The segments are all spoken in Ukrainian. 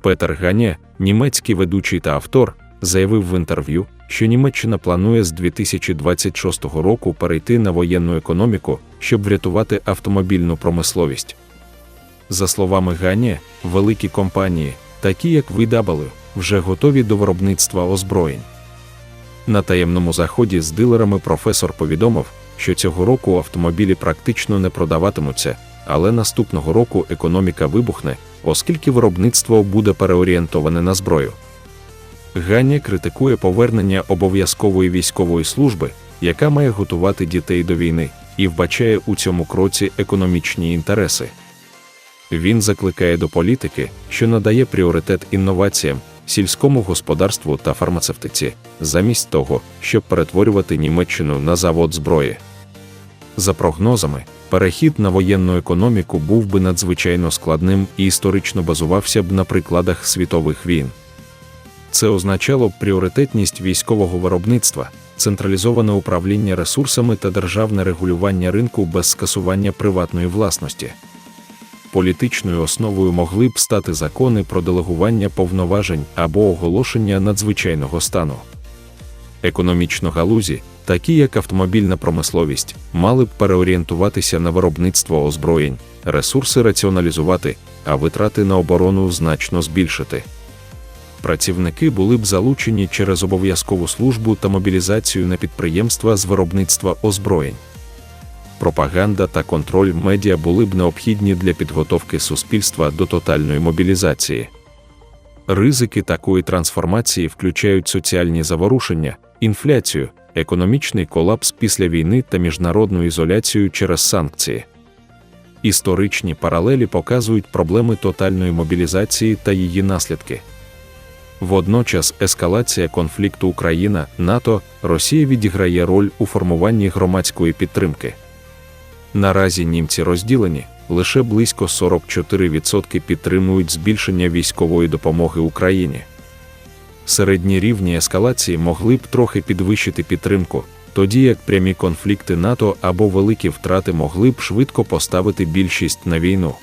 Петер Ганя, німецький ведучий та автор, заявив в інтерв'ю, що Німеччина планує з 2026 року перейти на воєнну економіку, щоб врятувати автомобільну промисловість. За словами Гані, великі компанії, такі як VW, вже готові до виробництва озброєнь. На таємному заході з дилерами професор повідомив, що цього року автомобілі практично не продаватимуться, але наступного року економіка вибухне, оскільки виробництво буде переорієнтоване на зброю. Ганя критикує повернення обов'язкової військової служби, яка має готувати дітей до війни, і вбачає у цьому кроці економічні інтереси. Він закликає до політики, що надає пріоритет інноваціям, сільському господарству та фармацевтиці, замість того, щоб перетворювати Німеччину на завод зброї. За прогнозами, перехід на воєнну економіку був би надзвичайно складним і історично базувався б на прикладах світових війн. Це означало б пріоритетність військового виробництва, централізоване управління ресурсами та державне регулювання ринку без скасування приватної власності. Політичною основою могли б стати закони про делегування повноважень або оголошення надзвичайного стану. Економічно галузі, такі як автомобільна промисловість, мали б переорієнтуватися на виробництво озброєнь, ресурси раціоналізувати, а витрати на оборону значно збільшити. Працівники були б залучені через обов'язкову службу та мобілізацію на підприємства з виробництва озброєнь. Пропаганда та контроль медіа були б необхідні для підготовки суспільства до тотальної мобілізації. Ризики такої трансформації включають соціальні заворушення, інфляцію, економічний колапс після війни та міжнародну ізоляцію через санкції. Історичні паралелі показують проблеми тотальної мобілізації та її наслідки. Водночас ескалація конфлікту Україна, НАТО, Росія відіграє роль у формуванні громадської підтримки. Наразі німці розділені, лише близько 44% підтримують збільшення військової допомоги Україні. Середні рівні ескалації могли б трохи підвищити підтримку, тоді як прямі конфлікти НАТО або великі втрати могли б швидко поставити більшість на війну.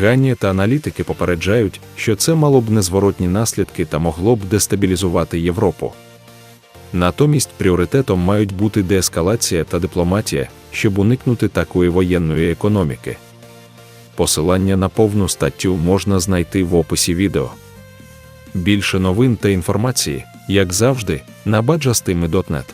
Гані та аналітики попереджають, що це мало б незворотні наслідки та могло б дестабілізувати Європу. Натомість пріоритетом мають бути деескалація та дипломатія, щоб уникнути такої воєнної економіки. Посилання на повну статтю можна знайти в описі відео. Більше новин та інформації, як завжди, на baджастими.net.